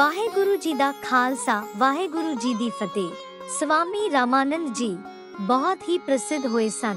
ਵਾਹਿਗੁਰੂ ਜੀ ਦਾ ਖਾਲਸਾ, ਵਾਹਿਗੁਰੂ ਜੀ ਦੀ ਫਤਿਹ। ਸਵਾਮੀ ਰਾਮਾਨੰਦ ਜੀ ਬਹੁਤ ਹੀ ਪ੍ਰਸਿੱਧ ਹੋਏ ਸਨ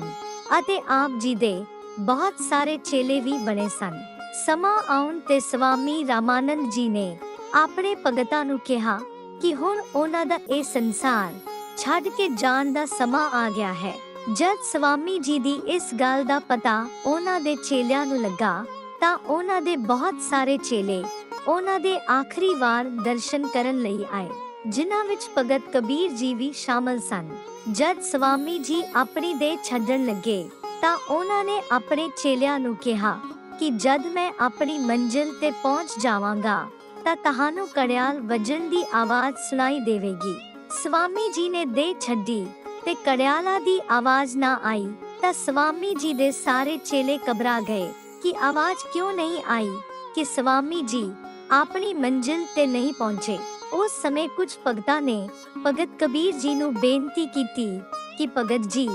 ਅਤੇ ਆਪ ਜੀ ਦੇ ਬਹੁਤ ਸਾਰੇ ਚੇਲੇ ਵੀ ਬਣੇ ਸਨ। ਸਮਾਂ ਆਉਣ ਤੇ ਸਵਾਮੀ ਰਾਮਾਨੰਦ ਜੀ ਨੇ ਆਪਣੇ ਭਗਤਾਂ ਨੂੰ ਕਿਹਾ ਕਿ ਹੁਣ ਉਹਨਾਂ ਦਾ ਇਹ ਸੰਸਾਰ ਛੱਡ ਕੇ ਜਾਣ ਦਾ ਸਮਾਂ ਆ ਗਿਆ ਹੈ। ਜਦ ਸਵਾਮੀ ਜੀ ਦੀ ਇਸ ਗੱਲ ਦਾ ਪਤਾ ਉਹਨਾਂ ਦੇ ਚੇਲਿਆਂ ਨੂੰ ਲੱਗਾ ਤਾਂ ਉਹਨਾਂ ਦੇ ਬਹੁਤ ਸਾਰੇ ਚੇਲੇ ਉਹਨਾਂ ਦੇ ਆਖਰੀ ਵਾਰ ਦਰਸ਼ਨ ਕਰਨ ਲਈ ਆਏ, ਜਿਨ੍ਹਾਂ ਵਿੱਚ ਭਗਤ ਕਬੀਰ ਜੀ ਵੀ ਸ਼ਾਮਲ ਸਨ। ਜਦ ਸਵਾਮੀ ਜੀ ਆਪਣੀ ਦੇਹ ਛੱਡਣ ਲੱਗੇ, ਤਾਂ ਉਹਨਾਂ ਨੇ ਆਪਣੇ ਚੇਲਿਆਂ ਨੂੰ ਕਿਹਾ ਕਿ ਜਦ ਮੈਂ ਆਪਣੀ ਮੰਜ਼ਿਲ ਤੇ ਪਹੁੰਚ ਜਾਵਾਂਗਾ, ਤਾਂ ਤੁਹਾਨੂੰ ਕੜਿਆਲ ਵੱਜਣ ਦੀ ਆਵਾਜ਼ ਸੁਣਾਈ ਦੇਵੇਗੀ। ਸਵਾਮੀ ਜੀ ਨੇ ਦੇਹ ਛੱਡੀ ਤੇ ਕੜਿਆਲਾ ਦੀ ਆਵਾਜ਼ ਨਾ ਆਈ, ਤਾਂ ਸਵਾਮੀ ਜੀ ਦੇ ਸਾਰੇ ਚੇਲੇ ਘਬਰਾ ਗਏ ਕਿ ਆਵਾਜ਼ ਕਿਉਂ ਨਹੀਂ ਆਈ ਕਿ ਸਵਾਮੀ ਜੀ ਆਪਣੀ ਮੰਜ਼ਿਲ ਤੇ ਨਹੀਂ ਪਹੁੰਚੇ। ਉਸ ਸਮੇਂ ਕੁਝ ਭਗਤਾਂ ਨੇ ਭਗਤ ਕਬੀਰ ਜੀ ਨੂੰ ਬੇਨਤੀ ਕੀਤੀ ਕਿ, ਭਗਤ ਜੀ,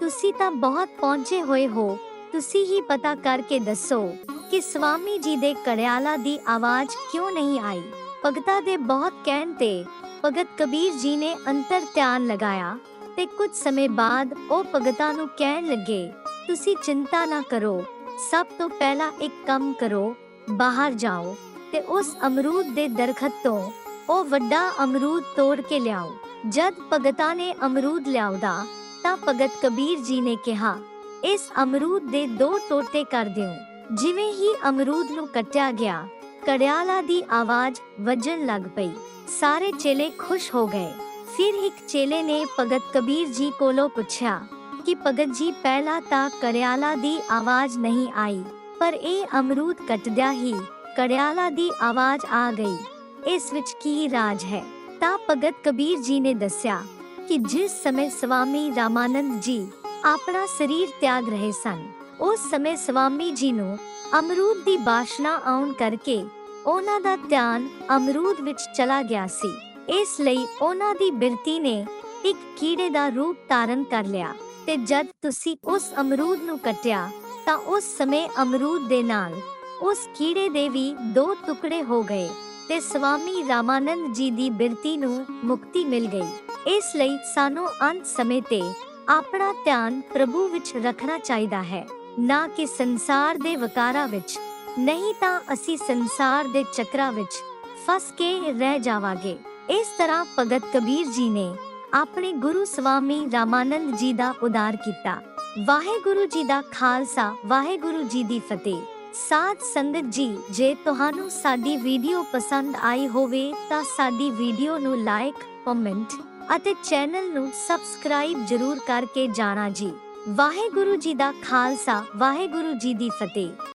ਤੁਸੀਂ ਤਾਂ ਬਹੁਤ ਪਹੁੰਚੇ ਹੋਏ ਹੋ। ਤੁਸੀਂ ਹੀ ਪਤਾ ਕਰਕੇ ਦੱਸੋ ਕਿ ਸਵਾਮੀ ਜੀ ਦੇ ਕੜਿਆਲਾ ਦੀ ਆਵਾਜ਼ ਕਿਉਂ ਨਹੀਂ ਆਈ? ਭਗਤਾਂ ਦੇ ਬਹੁਤ ਕਹਿਣ ਤੇ ਭਗਤ ਕਬੀਰ ਜੀ ਨੇ ਅੰਤਰ ਧਿਆਨ ਲਗਾਇਆ ਤੇ ਕੁਝ ਸਮੇਂ ਬਾਅਦ ਉਹ ਭਗਤਾ ਨੂੰ ਕਹਿਣ ਲੱਗੇ, ਤੁਸੀਂ ਚਿੰਤਾ ਨਾ ਕਰੋ। ਸਭ ਤੋਂ ਪਹਿਲਾਂ ਇੱਕ ਕੰਮ ਕਰੋ, ਬਾਹਰ ਜਾਓ। ਤੇ ਉਸ ਅਮਰੂਦ ਦੇ ਦਰਖਤ ਤੋਂ ਉਹ ਵੱਡਾ ਅਮਰੂਦ ਤੋੜ ਕੇ ਲਿਆਓ। ਜਦ ਭਗਤਾਂ ਨੇ ਅਮਰੂਦ ਲਿਆਉਦਾ, ਤਾਂ ਭਗਤ ਕਬੀਰ ਜੀ ਨੇ ਕਿਹਾ, ਇਸ ਅਮਰੂਦ ਦੇ ਦੋ ਟੋਟੇ ਕਰ ਦਿਓ। ਜਿਵੇਂ ਹੀ ਅਮਰੂਦ ਨੂੰ ਕੱਟਿਆ ਗਿਆ, ਕੜਿਆਲਾ ਦੀ ਆਵਾਜ਼ ਵੱਜਣ ਲੱਗ ਪਈ। ਸਾਰੇ ਚੇਲੇ ਖੁਸ਼ ਹੋ ਗਏ। ਫਿਰ ਇੱਕ ਚੇਲੇ ਨੇ ਭਗਤ ਕਬੀਰ ਜੀ ਕੋਲੋਂ ਪੁੱਛਿਆ ਕਿ, ਭਗਤ ਜੀ, ਪਹਿਲਾਂ ਤਾਂ ਕੜਿਆਲਾ ਦੀ ਆਵਾਜ਼ ਨਹੀਂ ਆਈ, ਪਰ ਇਹ ਅਮਰੂਦ ਕੱਟਦਿਆਂ ਹੀ ਕੜਿਆਲਾ ਦੀ ਆਵਾਜ਼ ਆ ਗਈ। ਇਸ ਵਿੱਚ ਕੀ ਰਾਜ ਹੈ? ਤਾਂ ਭਗਤ ਕਬੀਰ ਜੀ ਨੇ ਦੱਸਿਆ ਕਿ ਜਿਸ ਸਮੇਂ ਸਵਾਮੀ ਰਾਮਾਨੰਦ ਜੀ ਆਪਣਾ ਸਰੀਰ ਤਿਆਗ ਰਹੇ ਸਨ, ਉਸ ਸਮੇਂ ਸਵਾਮੀ ਜੀ ਨੂੰ ਅਮਰੂਦ ਦੀ ਬਾਸ਼ਨਾ ਆਉਣ ਕਰਕੇ ਉਹਨਾਂ ਦਾ ਧਿਆਨ ਅਮਰੂਦ ਵਿੱਚ ਚਲਾ ਗਿਆ ਸੀ। ਇਸ ਲਈ ਉਹਨਾਂ ਦੀ ਬਿਰਤੀ ਨੇ ਇੱਕ ਕੀੜੇ ਦਾ ਰੂਪ ਧਾਰਨ ਕਰ ਲਿਆ ਤੇ ਜਦ ਤੁਸੀਂ ਉਸ ਅਮਰੂਦ ਨੂੰ ਕੱਟਿਆ, ਤਾਂ ਉਸ ਸਮੇਂ ਅਮਰੂਦ ਦੇ ਨਾਲ ਉਸ ਕੀੜੇ ਦੇ ਵੀ ਦੋ ਟੁਕੜੇ ਹੋ ਗਏ ਤੇ ਸਵਾਮੀ ਰਾਮਾਨੰਦ ਜੀ ਦੀ ਬਿਰਤੀ ਨੂੰ ਮੁਕਤੀ ਮਿਲ ਗਈ। ਇਸ ਲਈ ਸਾਨੂੰ ਅੰਤ ਸਮੇਂ ਤੇ ਆਪਣਾ ਧਿਆਨ ਪ੍ਰਭੂ ਵਿੱਚ ਰੱਖਣਾ ਚਾਹੀਦਾ ਹੈ, ਨਾ ਕਿ ਸੰਸਾਰ ਦੇ ਵਕਾਰਾਂ ਵਿੱਚ। ਨਹੀਂ ਤਾਂ ਅਸੀਂ ਸੰਸਾਰ ਦੇ ਚੱਕਰਾਂ ਵਿੱਚ ਫਸ ਕੇ ਰਹਿ ਜਾਵਾਂਗੇ। ਇਸ ਤਰ੍ਹਾਂ ਭਗਤ ਕਬੀਰ ਜੀ ਨੇ ਆਪਣੇ ਗੁਰੂ ਸਵਾਮੀ ਰਾਮਾਨੰਦ ਜੀ ਦਾ ਉਦਾਰ ਕੀਤਾ। ਵਾਹਿਗੁਰੂ ਜੀ ਦਾ ਖਾਲਸਾ, ਵਾਹਿਗੁਰੂ ਜੀ ਦੀ ਫਤਿਹ। ਸਾਧ ਸੰਗਤ ਜੀ, ਜੇ ਤੁਹਾਨੂੰ ਸਾਡੀ ਵੀਡੀਓ ਪਸੰਦ ਆਈ ਹੋਵੇ ਤਾਂ ਸਾਡੀ ਵੀਡੀਓ ਨੂੰ ਲਾਈਕ ਕਮੈਂਟ ਅਤੇ ਚੈਨਲ ਨੂੰ ਸਬਸਕ੍ਰਾਈਬ ਜ਼ਰੂਰ ਕਰਕੇ ਜਾਣਾ ਜੀ। ਵਾਹਿਗੁਰੂ ਜੀ ਦਾ ਖਾਲਸਾ, ਵਾਹਿਗੁਰੂ ਜੀ ਦੀ ਫਤਿਹ।